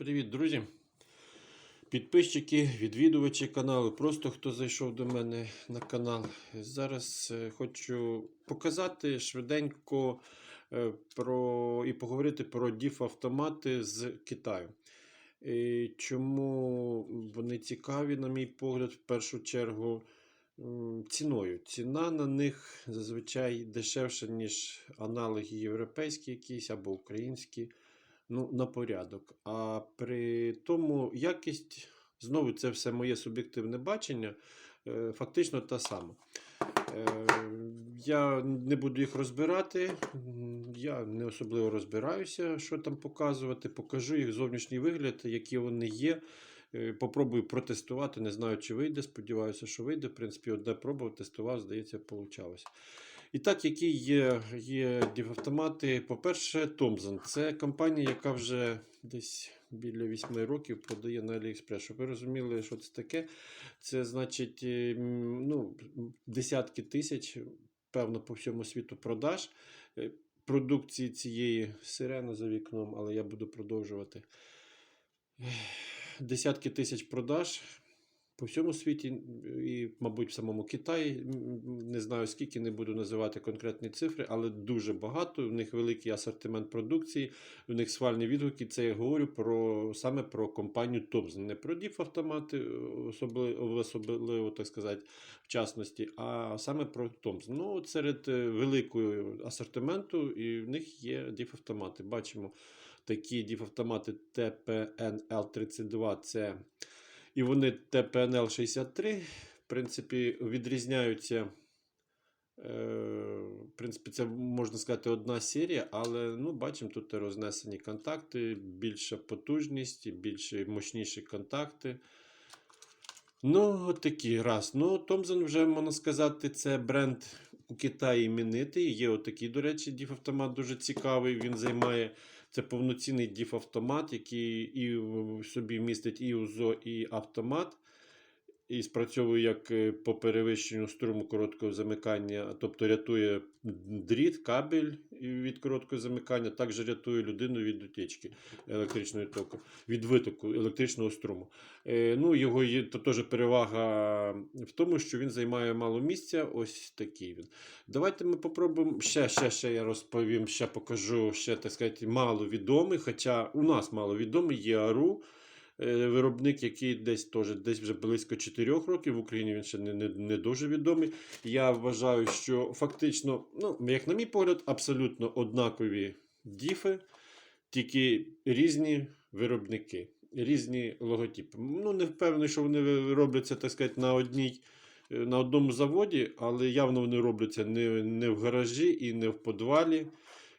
Привіт, друзі! Підписчики, відвідувачі каналу, просто хто зайшов до мене на канал. Зараз е, хочу показати швиденько е, про, і поговорити про DIF-автомати з Китаю. І чому вони цікаві, на мій погляд, в першу чергу ціною. Ціна на них зазвичай дешевша, ніж аналоги європейські якісь або українські ну, на порядок. А при тому якість, знову це все моє суб'єктивне бачення, е, фактично та сама. Е, Я не буду їх розбирати, я не особливо розбираюся, що там показувати. Покажу їх зовнішній вигляд, які вони є. Е, Попробую протестувати, не знаю, чи вийде. Сподіваюся, що вийде. В принципі, одне пробував, тестував, здається, вийшло. І так, які є, є дівавтомати. По-перше, Thomson. Це компанія, яка вже десь біля 8 років продає на AliExpress. Щоб ви розуміли, що це таке. Це значить е, ну, десятки тисяч, певно, по всьому світу продаж. е, Продукції цієї сирена за вікном, але я буду продовжувати. Десятки тисяч продаж по всьому світі і, мабуть, в самому Китаї. Не знаю скільки, не буду називати конкретні цифри, але дуже багато. У них великий асортимент продукції, у них свальні відгуки. Це я говорю про саме про компанію Thomson. Не про діп-автомати, особливо, особливо, так сказати, в частності, а саме про Thomson. Ну, серед е, великого асортименту, і в них є діп-автомати. Бачимо такі діп-автомати TPNL32. Це і вони TPNL63, в принципі, відрізняються. е, В принципі, це можна сказати одна серія, але ну, бачимо тут рознесені контакти, більша потужність, більш мощніші контакти. Ну, от такі раз. Ну, Thomson вже, можна сказати, це бренд у Китаї іменитий. Є отакий, до речі, діф-автомат дуже цікавий. Він займає це повноцінний діф-автомат, який і в собі містить і УЗО, і автомат. І спрацьовує як е, по перевищенню струму короткого замикання, тобто рятує дріт, кабель від короткого замикання, також рятує людину від утечки електричної току, від витоку електричного струму. Е, ну, його є то теж перевага в тому, що він займає мало місця. Ось такий він. Давайте ми попробуємо ще, ще, ще я розповім, ще покажу, ще так сказати, маловідомий, хоча у нас маловідомий є АРУ. Е, Виробник, який десь теж десь вже близько 4 років в Україні він ще не, не, не дуже відомий. Я вважаю, що фактично, ну, як на мій погляд, абсолютно однакові діфи, тільки різні виробники, різні логотипи. Ну, не впевнений, що вони робляться, так сказати, на одній. е, На одному заводі, але явно вони робляться не, не в гаражі і не в подвалі.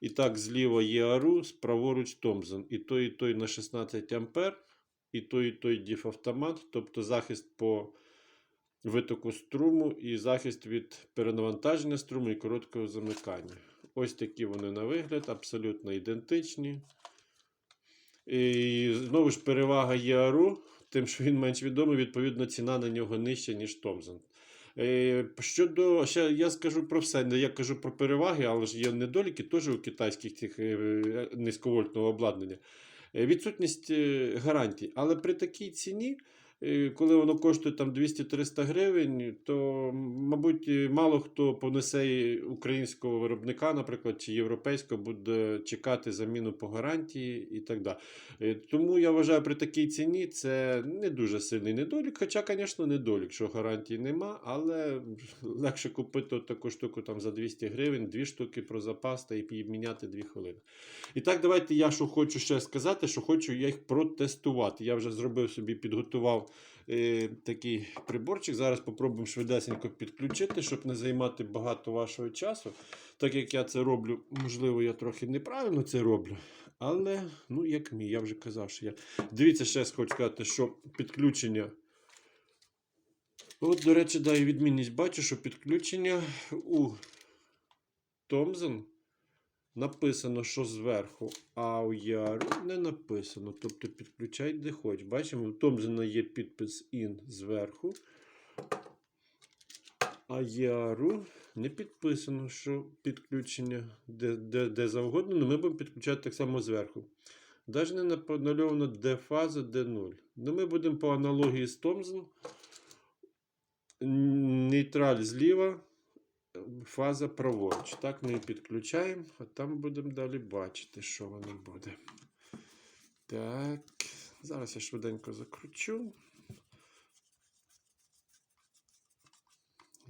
І так, зліва є АРУ, праворуч Томзон. І той, і той на 16 ампер і той, і той діф-автомат, тобто захист по витоку струму і захист від перенавантаження струму і короткого замикання. Ось такі вони на вигляд, абсолютно ідентичні. І знову ж перевага ЄАРУ, тим, що він менш відомий, відповідно, ціна на нього нижча, ніж Thomson. Е, Щодо, ще я скажу про все. не Я кажу про переваги, але ж є недоліки теж у китайських цих е, низьковольтного обладнання. Відсутність е, гарантій. Але при такій ціні, коли воно коштує там 200-300 гривень, то, мабуть, е, мало хто понесе українського виробника, наприклад, чи європейського, буде чекати заміну по гарантії і так далі. Е, Тому я вважаю, при такій ціні це не дуже сильний недолік. Хоча, звісно, недолік, що гарантії нема, але легше купити от таку штуку там за 200 гривень, дві штуки про запас та і міняти дві хвилини. І так, давайте я що хочу ще сказати, що хочу я їх протестувати. Я вже зробив собі, підготував е, такий приборчик. Зараз попробуємо швидесенько підключити, щоб не займати багато вашого часу. Так як я це роблю, можливо, я трохи неправильно це роблю. Але, ну, як мій, я вже казав, що я. Дивіться, ще хочу сказати, що підключення. От, до речі, да, і відмінність бачу, що підключення у Thomson написано, що зверху, а у Яру не написано. Тобто підключай де хоч. Бачимо, у Thomson є підпис IN зверху. А Яру не підписано, що підключення де, де, де завгодно, але ми будемо підключати так само зверху. Навіть не напомальовано, де фаза, де нуль. Ну, ми будемо по аналогії з Томзен. Нейтраль зліва, фаза праворуч. Так ми її підключаємо, а там будемо далі бачити, що воно буде. Так, зараз я швиденько закручу.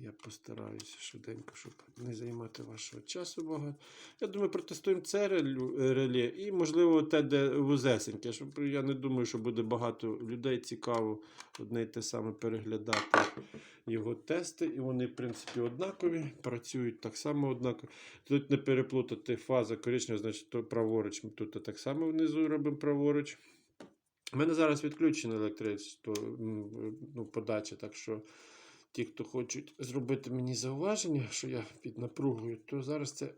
Я постараюся швиденько, щоб не займати вашого часу багато. Я думаю, протестуємо це реле і, можливо, те, де вузесеньке. Я не думаю, що буде багато людей цікаво одне й те саме переглядати його тести. І вони, в принципі, однакові, працюють так само однаково. Тут не переплутати фаза коричнева, значить, то праворуч. Ми Тут так само внизу робимо праворуч. У мене зараз відключена електричество, ну, подача, так що ті, хто хочуть зробити мені зауваження, що я під напругою, то зараз це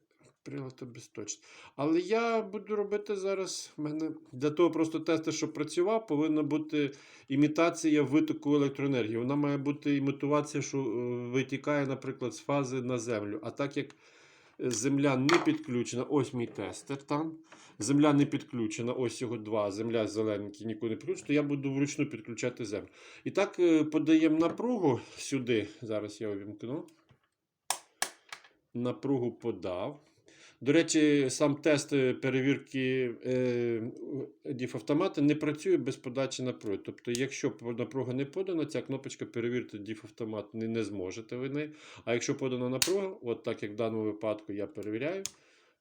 прилад обесточить. Але я буду робити зараз. В мене для того просто тесту, щоб працював, повинна бути імітація витоку електроенергії. Вона має бути імітувація, що е, витікає, наприклад, з фази на землю. А так як земля не підключена, ось мій тестер там. Земля не підключена, ось його два. Земля зелененький, нікуди не підключена, то я буду вручну підключати землю. І так е, подаємо напругу сюди. Зараз я увімкну. Напругу подав. До речі, сам тест е, перевірки е, діфавтомата не працює без подачі напруги. Тобто, якщо напруга не подана, ця кнопочка перевірити діфавтомат не, не зможете ви неї. А якщо подана напруга, от так як в даному випадку я перевіряю,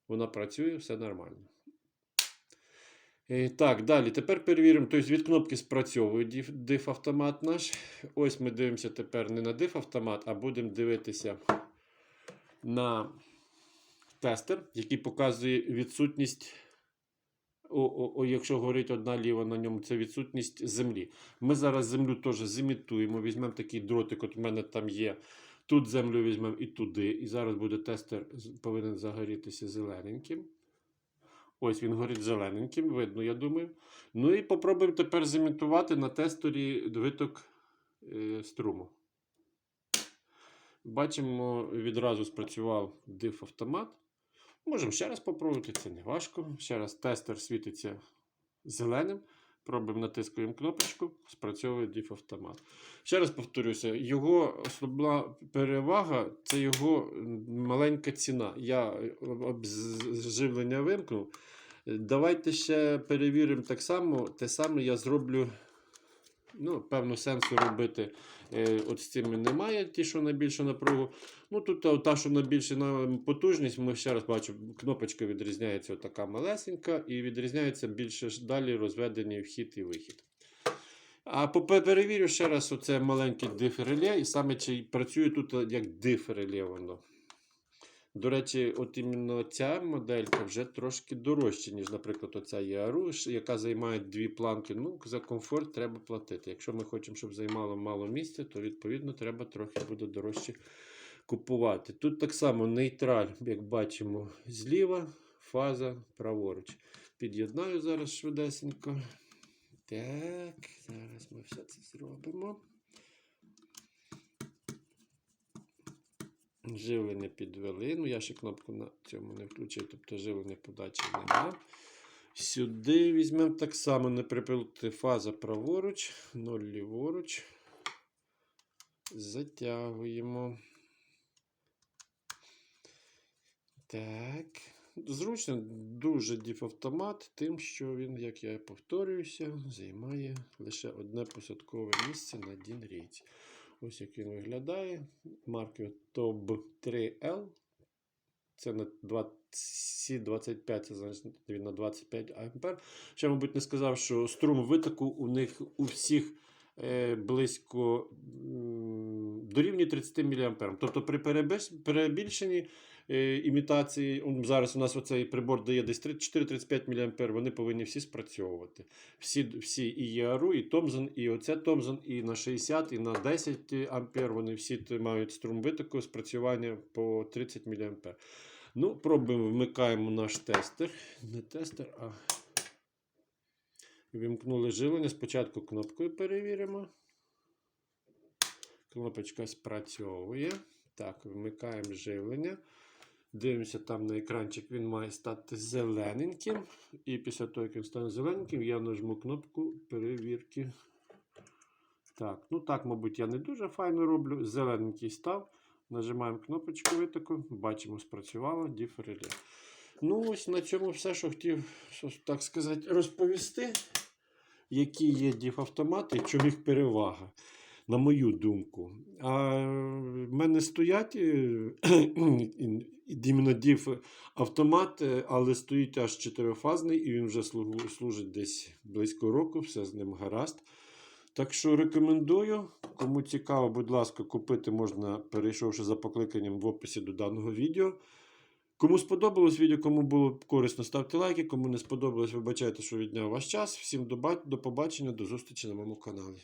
вона працює, все нормально. Е, Так, далі. Тепер перевіримо. Тобто від кнопки спрацьовує диф- дифавтомат наш. Ось ми дивимося тепер не на дифавтомат, а будемо дивитися на тестер, який показує відсутність. О, о, якщо говорить одна ліва на ньому, це відсутність землі. Ми зараз землю теж зімітуємо. Візьмемо такий дротик, от у мене там є. Тут землю візьмемо і туди. І зараз буде тестер повинен загорітися зелененьким. Ось він горить зелененьким, видно, я думаю. Ну і попробуємо тепер зімітувати на тестері виток е, струму. Бачимо, відразу спрацював диф-автомат. Можемо ще раз попробувати, це не важко. Ще раз тестер світиться зеленим. Пробуємо натискуємо кнопочку, спрацьовує диф-автомат. Ще раз повторюся, його основна перевага це його маленька ціна. Я живлення вимкнув. Давайте ще перевіримо так само. Те саме я зроблю. Ну, певно, сенсу робити е, от з цими немає, ті, що на більшу напругу. Ну, тут та, що на потужність, ми ще раз бачимо, кнопочка відрізняється така малесенька, і відрізняється більше далі розведені вхід і вихід. А перевірю ще раз оце маленьке диф-реле, і саме чи працює тут як диф-реле воно. До речі, от іменно ця моделька вже трошки дорожча, ніж, наприклад, оця EARU, яка займає дві планки. Ну, за комфорт треба платити. Якщо ми хочемо, щоб займало мало місця, то відповідно треба трохи буде дорожче купувати. Тут так само нейтраль, як бачимо, зліва, фаза праворуч. Під'єднаю зараз швидесенько. Так, зараз ми все це зробимо. Живлення підвели. Ну, я ще кнопку на цьому не включив, тобто живлення подачі немає. Сюди візьмемо так само не припилити фаза праворуч, 0 ліворуч. Затягуємо. Так. Зручно дуже діфавтомат, тим, що він, як я повторююся, займає лише одне посадкове місце на рейці. Ось як він виглядає. Марки TOB 3L. Це на 20, 25, це значить він на 25 А. Ще, мабуть, не сказав, що струм витоку у них у всіх е, близько дорівнює 30 мА. Тобто при перебільшенні імітації, зараз у нас оцей прибор дає десь 4-35 мА, вони повинні всі спрацьовувати. Всі, всі і ERU, і Thomson, і оце Thomson, і на 60, і на 10 ампер, вони всі мають струм витоку спрацювання по 30 мА. Ну, пробуємо, вмикаємо наш тестер. Не тестер, а вімкнули живлення. Спочатку кнопкою перевіримо. Кнопочка спрацьовує. Так, вмикаємо живлення. Дивимося там на екранчик, він має стати зелененьким. І після того, як він стане зелененьким, я нажму кнопку перевірки. Так, ну так, мабуть, я не дуже файно роблю. Зелененький став. Нажимаємо кнопочку витоку, бачимо, спрацювало діфреле. Ну, ось на цьому все, що хотів, так сказати, розповісти, які є діф-автомати і чому їх перевага, на мою думку. А в мене стоять е, іменно діф-автомат, е, але стоїть аж чотирифазний, і він вже служить десь близько року, все з ним гаразд. Так що рекомендую. Кому цікаво, будь ласка, купити можна, перейшовши за покликанням в описі до даного відео. Кому сподобалось відео, кому було корисно, ставте лайки. Кому не сподобалось, вибачайте, що відняв ваш час. Всім до побачення, до зустрічі на моєму каналі.